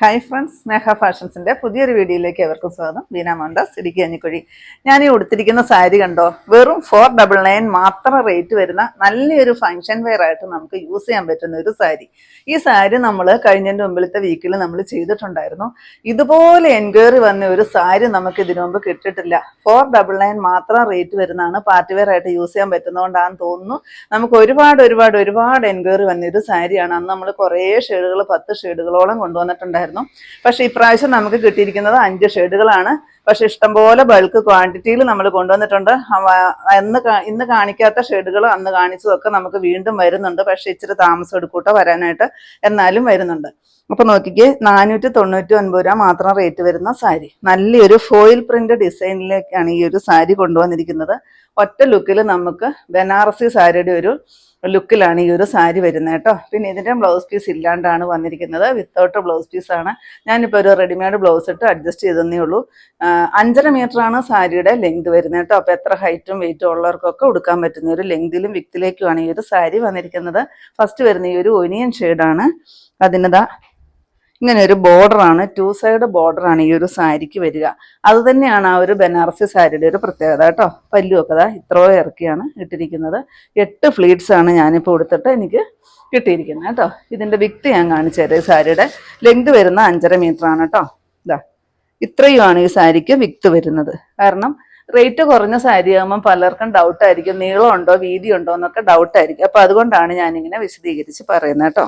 Hi friends സ്നേഹ ഫാഷൻസിന്റെ പുതിയൊരു വീഡിയോയിലേക്ക് എവർക്കും സ്വാഗതം. ബീന മോണ്ടാസ് ഇടുക്കി അഞ്ഞിക്കുഴി. ഞാൻ ഈ ഉടുത്തിരിക്കുന്ന സാരി കണ്ടോ? വെറും ഫോർ ഡബിൾ നയൻ മാത്രം റേറ്റ് വരുന്ന നല്ലൊരു ഫങ്ഷൻ വെയർ ആയിട്ട് നമുക്ക് യൂസ് ചെയ്യാൻ പറ്റുന്ന ഒരു സാരി. ഈ സാരി നമ്മൾ കഴിഞ്ഞതിന്റെ മുമ്പിലത്തെ വീക്കിൽ നമ്മൾ ചെയ്തിട്ടുണ്ടായിരുന്നു. ഇതുപോലെ എൻക്വയറി വന്ന ഒരു സാരി നമുക്ക് ഇതിനു മുമ്പ് കിട്ടിയിട്ടില്ല. ഫോർ ഡബിൾ നയൻ മാത്രം റേറ്റ് വരുന്നതാണ് പാർട്ടി വെയർ ആയിട്ട് യൂസ് ചെയ്യാൻ പറ്റുന്നതുകൊണ്ടാണെന്ന് തോന്നുന്നു. നമുക്ക് ഒരുപാട് ഒരുപാട് ഒരുപാട് എൻക്വയറി വന്ന ഒരു സാരിയാണ്. അന്ന് നമ്മൾ കുറേ ഷെയ്ഡുകൾ പത്ത് ഷെയ്ഡുകളോളം കൊണ്ടുവന്നിട്ടുണ്ടായിരുന്നു. പക്ഷേ ഇപ്രാവശ്യം നമുക്ക് കിട്ടിയിരിക്കുന്നത് അഞ്ച് ഷെയ്ഡുകളാണ്. പക്ഷെ ഇഷ്ടംപോലെ ബൾക്ക് ക്വാണ്ടിറ്റിയിൽ നമ്മൾ കൊണ്ടുവന്നിട്ടുണ്ട്. എന്ന് ഇന്ന് കാണിക്കാത്ത ഷെയ്ഡുകൾ അന്ന് കാണിച്ചതൊക്കെ നമുക്ക് വീണ്ടും വരുന്നുണ്ട്. പക്ഷെ ഇച്ചിരി താമസം എടുക്കൂട്ടോ വരാനായിട്ട്. എന്നാലും വരുന്നുണ്ട്. അപ്പൊ നോക്കിക്കേ നാനൂറ്റി തൊണ്ണൂറ്റി ഒൻപത് രൂപ മാത്രം റേറ്റ് വരുന്ന സാരി. നല്ലൊരു ഫോയിൽ പ്രിന്റ് ഡിസൈനിലേക്കാണ് ഈ ഒരു സാരി കൊണ്ടുവന്നിരിക്കുന്നത്. ഒറ്റ ലുക്കിൽ നമുക്ക് ബനാറസി സാരിയുടെ ഒരു ലുക്കിലാണ് ഈ ഒരു സാരി വരുന്നത് കേട്ടോ. പിന്നെ ഇതിന്റെ ബ്ലൗസ് പീസ് ഇല്ലാണ്ടാണ് വന്നിരിക്കുന്നത്. വിത്തൗട്ട് ബ്ലൗസ് പീസ് ആണ്. ഞാനിപ്പോൾ ഒരു റെഡിമെയ്ഡ് ബ്ലൗസ് ഇട്ട് അഡ്ജസ്റ്റ് ചെയ്തതേ ഉള്ളൂ. അഞ്ചര ആണ് സാരിയുടെ ലെങ്ത് വരുന്നത് കേട്ടോ. അപ്പോൾ എത്ര ഹൈറ്റും വെയിറ്റും ഉള്ളവർക്കൊക്കെ ഉടുക്കാൻ പറ്റുന്ന ഒരു ലെങ്തിലും വിക്തിലേക്കുമാണ് ഈ ഒരു സാരി വന്നിരിക്കുന്നത്. ഫസ്റ്റ് വരുന്ന ഈ ഒരു ഒനിയൻ ഷെയ്ഡാണ് അതിനതാ ഇങ്ങനെ ഒരു ബോർഡറാണ് ടു സൈഡ് ബോർഡറാണ് ഈ ഒരു സാരിക്ക് വരിക. അത് തന്നെയാണ് ആ ഒരു ബനാറസി സാരിയുടെ ഒരു പ്രത്യേകത കേട്ടോ. പല്ലുമൊക്കെ അതാ ഇത്രയോ ഇറക്കിയാണ് ഇട്ടിരിക്കുന്നത്. എട്ട് ഫ്ലീറ്റ്സ് ആണ് ഞാനിപ്പോൾ കൊടുത്തിട്ട് എനിക്ക് കിട്ടിയിരിക്കുന്നത് കേട്ടോ. ഇതിന്റെ വിക്ത് ഞാൻ കാണിച്ചു തരാം. ഈ സാരിയുടെ ലെങ്ത് വരുന്ന അഞ്ചര മീറ്റർ ആണ് കേട്ടോ. ഇതാ ഇത്രയുമാണ് ഈ സാരിക്ക് വിക്ത് വരുന്നത്. കാരണം റേറ്റ് കുറഞ്ഞ സാരി ആകുമ്പോൾ പലർക്കും ഡൗട്ടായിരിക്കും നീളമുണ്ടോ ഉണ്ടോ എന്നൊക്കെ ഡൗട്ടായിരിക്കും ആയിരിക്കും. അപ്പൊ അതുകൊണ്ടാണ് ഞാനിങ്ങനെ വിശദീകരിച്ച് പറയുന്നത് കേട്ടോ.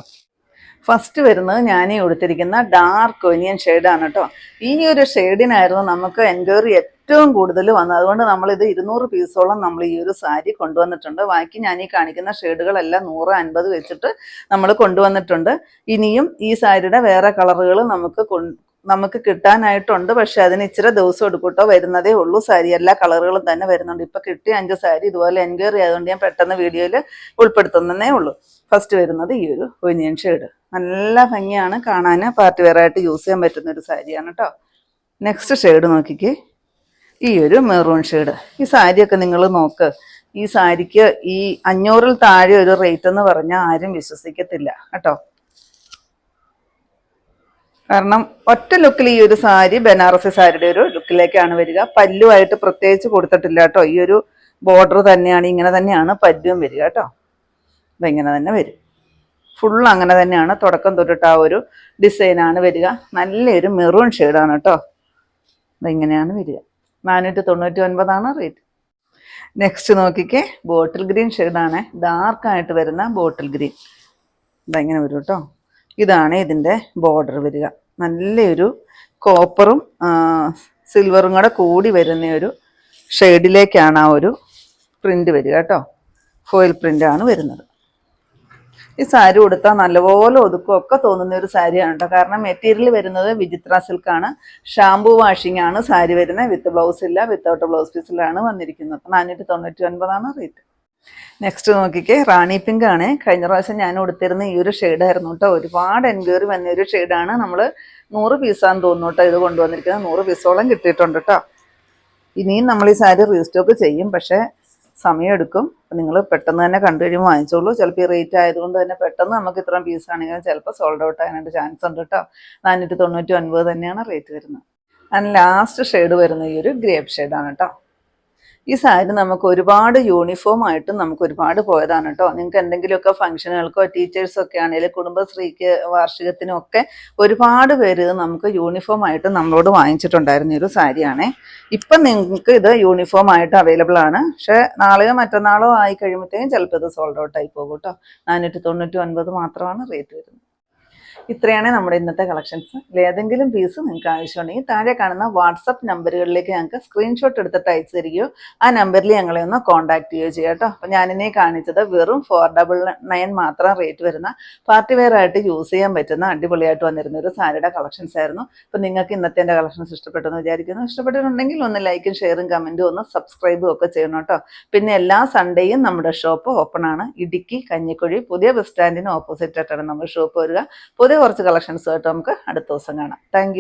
ഫസ്റ്റ് വരുന്നത് ഞാൻ കൊടുത്തിരിക്കുന്ന ഡാർക്ക് ഒനിയൻ ഷെയ്ഡാണ് കേട്ടോ. ഈ ഒരു ഷെയ്ഡിനായിരുന്നു നമുക്ക് എൻക്വയറി ഏറ്റവും കൂടുതൽ വന്നത്. അതുകൊണ്ട് നമ്മളിത് ഇരുന്നൂറ് പീസോളം നമ്മൾ ഈ ഒരു സാരി കൊണ്ടുവന്നിട്ടുണ്ട്. ബാക്കി ഞാൻ ഈ കാണിക്കുന്ന ഷെയ്ഡുകളെല്ലാം നൂറ് അൻപത് വെച്ചിട്ട് നമ്മൾ കൊണ്ടുവന്നിട്ടുണ്ട്. ഇനിയും ഈ സാരിയുടെ വേറെ കളറുകൾ നമുക്ക് നമുക്ക് കിട്ടാനായിട്ടുണ്ട് പക്ഷെ അതിന് ഇച്ചിരി ദിവസം എടുക്കൂട്ടോ. വരുന്നതേ ഉള്ളൂ. സാരി എല്ലാ കളറുകളും തന്നെ വരുന്നുണ്ട്. ഇപ്പൊ കിട്ടിയ അഞ്ച് സാരി ഇതുപോലെ എൻക്വയറി ആയതുകൊണ്ട് ഞാൻ പെട്ടെന്ന് വീഡിയോയിൽ ഉൾപ്പെടുത്തുന്നതേ ഉള്ളൂ. ഫസ്റ്റ് വരുന്നത് ഈ ഒരു ഒനിയൻ ഷെയ്ഡ്. നല്ല ഭംഗിയാണ് കാണാൻ പാർട്ടി വെയർ ആയിട്ട് യൂസ് ചെയ്യാൻ പറ്റുന്ന ഒരു സാരിയാണ് കേട്ടോ നെക്സ്റ്റ് ഷെയ്ഡ് നോക്കിക്കേ. ഈ ഒരു മെറൂൺ ഷെയ്ഡ്. ഈ സാരിയൊക്കെ നിങ്ങൾ നോക്ക്. ഈ സാരിക്ക് ഈ അഞ്ഞൂറിൽ താഴെ ഒരു റേറ്റ് എന്ന് പറഞ്ഞാൽ ആരും വിശ്വസിക്കത്തില്ല. കേട്ടോ. കാരണം ഒറ്റ ലുക്കിൽ ഈ ഒരു സാരി ബനാറസി സാരിയുടെ ഒരു ലുക്കിലേക്കാണ് വരിക. പല്ലുമായിട്ട് പ്രത്യേകിച്ച് കൊടുത്തിട്ടില്ല കേട്ടോ. ഈ ഒരു ബോർഡർ തന്നെയാണ് ഇങ്ങനെ തന്നെയാണ് പല്ലും വരിക കേട്ടോ. ഇതിങ്ങനെ തന്നെ വരും. ഫുൾ അങ്ങനെ തന്നെയാണ്. തുടക്കം തൊട്ടിട്ട് ആ ഒരു ഡിസൈനാണ് വരിക. നല്ലൊരു മെറൂൺ ഷെയ്ഡാണ് കേട്ടോ. ഇതിങ്ങനെയാണ് വരിക. നാനൂറ്റി തൊണ്ണൂറ്റി ഒൻപതാണ് റേറ്റ് നെക്സ്റ്റ് നോക്കിക്കേ ബോട്ടിൽ ഗ്രീൻ ഷെയ്ഡാണ് ഡാർക്കായിട്ട് വരുന്ന ബോട്ടിൽ ഗ്രീൻ ഇതെങ്ങനെ വരും കേട്ടോ. ഇതാണ് ഇതിന്റെ ബോർഡർ വരിക. നല്ലൊരു കോപ്പറും സിൽവറും കൂടെ കൂടി വരുന്ന ഒരു ഷെയ്ഡിലേക്കാണ് ആ ഒരു പ്രിന്റ് വരിക കേട്ടോ. ഫോയിൽ പ്രിന്റാണ് വരുന്നത്. ഈ സാരി ഉടുത്താൽ നല്ലപോലെ ഒതുക്കും ഒക്കെ തോന്നുന്ന ഒരു സാരിയാണ് കേട്ടോ. കാരണം മെറ്റീരിയൽ വരുന്നത് വിചിത്ര സിൽക്കാണ് ഷാംപൂ വാഷിംഗ് ആണ് സാരി വരുന്നത്. വിത്ത് ബ്ലൗസ് ഇല്ല വിത്തൗട്ട് ബ്ലൗസ് പീസിലാണ് വന്നിരിക്കുന്നത്. നാനൂറ്റി തൊണ്ണൂറ്റി ഒൻപതാണ് റേറ്റ് നെക്സ്റ്റ് നോക്കിക്കേ റാണി പിങ്ക് ആണ്. കഴിഞ്ഞ പ്രാവശ്യം ഞാൻ കൊടുത്തിരുന്ന ഈ ഒരു ഷെയ്ഡായിരുന്നു കേട്ടോ. ഒരുപാട് എൻക്വയറി വന്ന ഒരു ഷെയ്ഡാണ് നമ്മൾ നൂറ് പീസാന്ന് തോന്നുന്നു കേട്ടോ ഇത് കൊണ്ടുവന്നിരിക്കുന്നത്. നൂറ് പീസോളം കിട്ടിയിട്ടുണ്ട് കേട്ടോ. ഇനിയും നമ്മൾ ഈ സാരി റീസ്റ്റോക്ക് ചെയ്യും. പക്ഷേ സമയമെടുക്കും നിങ്ങൾ പെട്ടെന്ന് തന്നെ കണ്ടു കഴിയുമ്പോൾ വാങ്ങിച്ചോളൂ. ചിലപ്പോൾ ഈ റേറ്റ് ആയതുകൊണ്ട് തന്നെ പെട്ടെന്ന് നമുക്ക് ഇത്രയും പീസ് ആണെങ്കിൽ ചിലപ്പോൾ സോൾഡ് ഔട്ട് ആകാനായിട്ട് ചാൻസ് ഉണ്ട് കേട്ടോ. നാനൂറ്റി തൊണ്ണൂറ്റി ഒൻപത് തന്നെയാണ് റേറ്റ് വരുന്നത്. ആൻഡ് ലാസ്റ്റ് ഷെയ്ഡ് വരുന്ന ഈ ഒരു ഗ്രേപ്പ് ഷെയ്ഡാണ് കേട്ടോ. ഈ സാരി നമുക്ക് ഒരുപാട് യൂണിഫോം ആയിട്ടും നമുക്ക് ഒരുപാട് പോയതാണ് കേട്ടോ നിങ്ങൾക്ക് എന്തെങ്കിലുമൊക്കെ ഫംഗ്ഷനുകൾക്കോ ടീച്ചേഴ്സൊക്കെ ആണെങ്കിലും കുടുംബശ്രീക്ക് വാർഷികത്തിനും ഒക്കെ ഒരുപാട് പേര് നമുക്ക് യൂണിഫോം ആയിട്ട് നമ്മളോട് വാങ്ങിച്ചിട്ടുണ്ടായിരുന്ന ഒരു സാരിയാണേ. ഇപ്പം നിങ്ങൾക്ക് ഇത് യൂണിഫോം ആയിട്ട് അവൈലബിൾ ആണ്. പക്ഷേ നാളെയോ മറ്റന്നാളോ ആയി കഴിയുമ്പോഴത്തേക്കും ചിലപ്പോൾ ഇത് സോൾഡ് ഔട്ട് ആയി പോകും കേട്ടോ നാനൂറ്റി തൊണ്ണൂറ്റി ഒൻപത് മാത്രമാണ് റേറ്റ് വരുന്നത്. ഇത്രയാണ് നമ്മുടെ ഇന്നത്തെ കളക്ഷൻസ് ഏതെങ്കിലും പീസ് നിങ്ങൾക്ക് ആവശ്യമുണ്ടെങ്കിൽ താഴെ കാണുന്ന വാട്സപ്പ് നമ്പറുകളിലേക്ക് ഞങ്ങൾക്ക് സ്ക്രീൻഷോട്ട് എടുത്തിട്ട് അയച്ചു തരികയോ ആ നമ്പറിൽ ഞങ്ങളെ ഒന്ന് കോൺടാക്ട് ചെയ്യുകയോ ചെയ്യാം കേട്ടോ. അപ്പോൾ ഞാനിനെ കാണിച്ചത് വെറും ഫോർ ഡബിൾ നയൻ മാത്രം റേറ്റ് വരുന്ന പാർട്ടി വെയർ ആയിട്ട് യൂസ് ചെയ്യാൻ പറ്റുന്ന അടിപൊളിയായിട്ട് വന്നിരുന്ന ഒരു സാരിയുടെ കളക്ഷൻസ് ആയിരുന്നു. അപ്പോൾ നിങ്ങൾക്ക് ഇന്നത്തെ എന്റെ കളക്ഷൻസ് ഇഷ്ടപ്പെട്ടെന്ന് വിചാരിക്കുന്നു. ഇഷ്ടപ്പെട്ടിട്ടുണ്ടെങ്കിൽ ഒന്ന് ലൈക്കും ഷെയറും കമന്റും ഒന്ന് സബ്സ്ക്രൈബും ഒക്കെ ചെയ്യണം കേട്ടോ. പിന്നെ എല്ലാ സൺഡേയും നമ്മുടെ ഷോപ്പ് ഓപ്പൺ ആണ്. ഇടുക്കി കഞ്ഞിക്കുഴി പുതിയ ബസ് സ്റ്റാൻഡിന് ഓപ്പോസിറ്റ് ആയിട്ടാണ് നമ്മുടെ ഷോപ്പ് വരിക. പുതിയ കുറച്ച് കളക്ഷൻസ് ആയിട്ട് നമുക്ക് അടുത്ത ദിവസം കാണാം. താങ്ക്